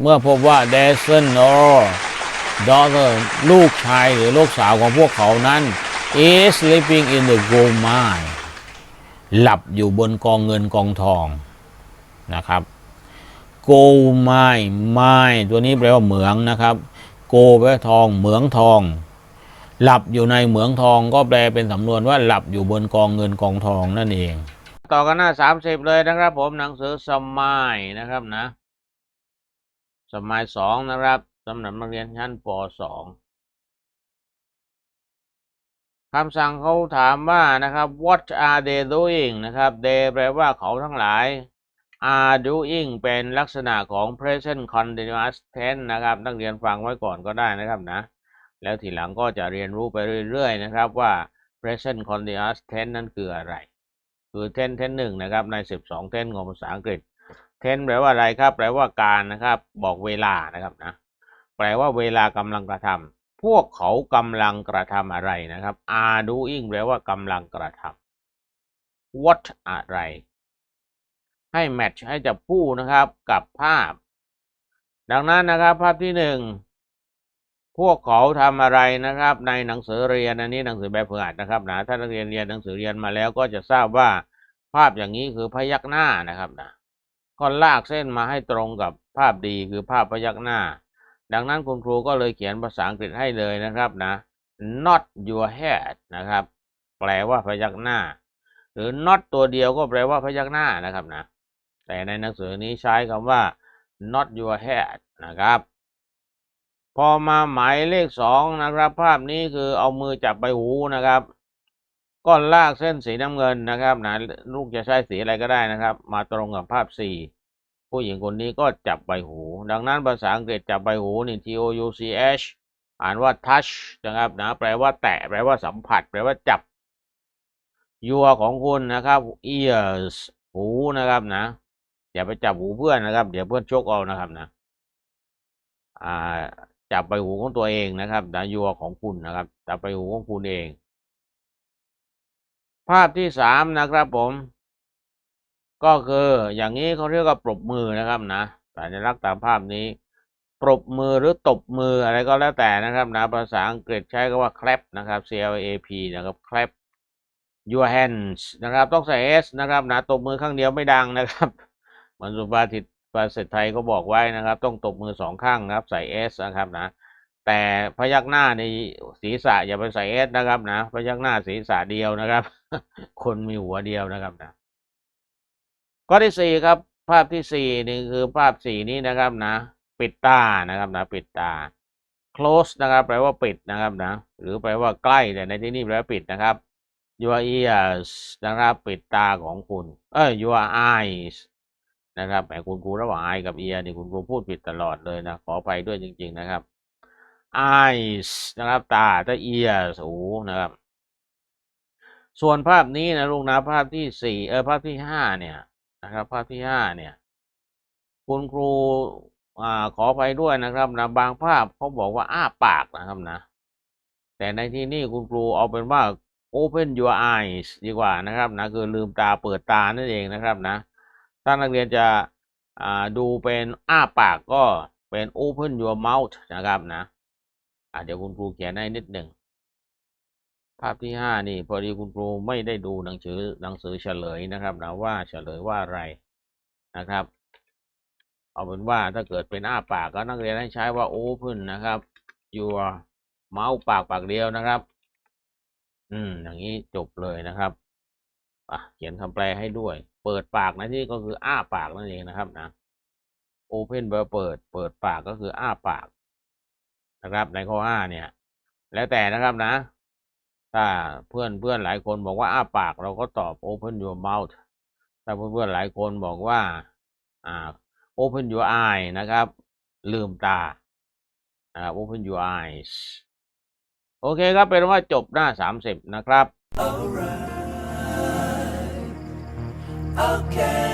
เมื่อพบว่า their son or daughter ลูกชายหรือลูกสาวของพวกเขานั้น is sleeping in the gold mine หลับอยู่บนกองเงินกองทองนะครับ gold mine mine ตัวนี้แปลว่าเหมืองนะครับ gold แปลว่าทอง เหมืองทอง หลับอยู่ในเหมืองทองก็แปลเป็นสำนวนว่าหลับอยู่บนกองเงินกองทองนั่นเอง ต่อกันหน้าสามสิบเลยนะครับผมหนังสือสมัยนะครับนะ สมัยสองนะครับสำหรับนักเรียนชั้นปสองคำสั่งเขาถามว่านะครับ what are they doing นะครับ they แปลว่าเขาทั้งหลาย are doing เป็นลักษณะของ present continuous tense นะครับ นักเรียนฟังไว้ก่อนก็ได้นะครับนะ แล้วทีหลังก็จะเรียนรู้ไปเรื่อยๆนะครับว่า present continuous tense นั้นคืออะไร คือ tense tense หนึ่งนะครับใน 12 tense ของภาษาอังกฤษ tense แปลว่าอะไรครับ แปลว่าการนะครับ บอกเวลานะครับนะ แปลว่าเวลากำลังกระทำพวกเขากำลังกระทำอะไรนะครับ are doing แปลว่ากำลังกระทำ what อะไร ให้แมทช์ให้จับคู่นะครับกับภาพ ดังนั้นนะครับ ภาพที่หนึ่งพวกเขาทำอะไรนะครับ ในหนังสือเรียนอันนี้หนังสือแบบฝึกหัดนะครับนะถ้านักเรียนเรียนหนังสือเรียนมาแล้วก็จะทราบว่าภาพอย่างนี้คือพยักหน้านะครับนะ ก็ลากเส้นมาให้ตรงกับภาพดีคือภาพพยักหน้า ดังนั้นคุณครูก็เลยเขียนภาษาอังกฤษให้เลยนะครับนะ not your head นะครับ แปลว่าพยักหน้า หรือ not ตัวเดียวก็แปลว่าพยักหน้านะครับนะ แต่ในหนังสือนี้ใช้คำว่า not your head นะครับ พอมาหมายเลขสองนะครับ ภาพนี้คือเอามือจับใบหูนะครับ ก็ลากเส้นสีน้ำเงินนะครับนะลูกจะใช้สีอะไรก็ได้นะครับ มาตรงกับภาพสี่ผู้หญิงคนนี้ก็จับใบหู ดังนั้นภาษาอังกฤษจับใบหูนี่ T O U C H อ่านว่า touch นะครับนะแปลว่าแตะแปลว่าสัมผัส แปลว่าจับ your ของคุณนะครับ ears หูนะครับนะอย่าไปจับหูเพื่อนนะครับ เดี๋ยวเพื่อนชกเอานะครับนะอ่าจับใบหูของตัวเองนะครับนะยัวของคุณนะครับจับใบหูของคุณเอง ภาพที่สามนะครับผม ก็คืออย่างนี้เขาเรียกว่าปรบมือนะครับนะสัญลักษณ์ตามภาพนี้ ปรบมือหรือตบมืออะไรก็แล้วแต่นะครับนะภาษาอังกฤษใช้คำว่า clap นะครับ C L A P นะครับ clap your hands นะครับ ต้องใส่ S นะครับนะตบมือข้างเดียวไม่ดังนะครับเหมือนสุภาษิตภาษาไทยก็บอกไว้นะครับ ต้องตบมือสองข้างนะครับ ใส่ S นะครับนะ แต่พยักหน้าในศีรษะอย่าไปใส่ S นะครับนะพยักหน้าศีรษะเดียวนะครับ คนมีหัวเดียวนะครับนะข้อที่สี่ครับ ภาพที่สี่นี่คือภาพสี่นี้นะครับนะ ปิดตานะครับนะ ปิดตา close นะครับ แปลว่าปิดนะครับนะ หรือแปลว่าใกล้แต่ในที่นี้แปลว่าปิดนะครับ your ears นะครับ ปิดตาของคุณ เอ้ย your eyes นะครับแหมคุณครูระหว่าง eye กับ ear นี่คุณครูพูดผิดตลอดเลยนะ ขอไปด้วยจริง ๆ นะครับ eyes นะครับตาถ้า ears หูนะครับ ส่วนภาพนี้นะลูกนะภาพที่สี่เออภาพที่ห้าเนี่ยนะครับ ภาพที่ห้าเนี่ย คุณครูอ่าขอไปด้วยนะครับนะบางภาพเขาบอกว่าอ้าปากนะครับนะ แต่ในที่นี้คุณครูเอาเป็นว่า open your eyes ดีกว่านะครับนะคือลืมตาเปิดตานั่นเองนะครับนะ ถ้านักเรียนจะอ่าดูเป็นอ้าปากก็เป็น open your mouth นะครับนะ อ่าเดี๋ยวคุณครูเขียนให้นิดหนึ่ง ภาพที่ห้านี่ พอดีคุณครูไม่ได้ดูหนังสือหนังสือเฉลยนะครับนะว่าเฉลยว่าอะไรนะครับ เอาเป็นว่าถ้าเกิดเป็นอ้าปากก็นักเรียนให้ใช้ว่า open นะครับ your mouth ปากปากเดียวนะครับ อืม อย่างนี้จบเลยนะครับอะเขียนคำแปลให้ด้วย เปิดปากนะที่ก็คืออ้าปากนั่นเองนะครับนะ open แปลเปิด เปิดปากก็คืออ้าปาก นะครับ ในข้อห้าเนี่ย แล้วแต่นะครับนะ ถ้าเพื่อนเพื่อนหลายคนบอกว่าอ้าปากเราก็ตอบ open your mouth ถ้าเพื่อนเพื่อนหลายคนบอกว่าอ่า open your eye นะครับ ลืมตานะครับ open your eyes โอเคครับ เป็นว่าจบหน้าสามสิบนะครับ Okay.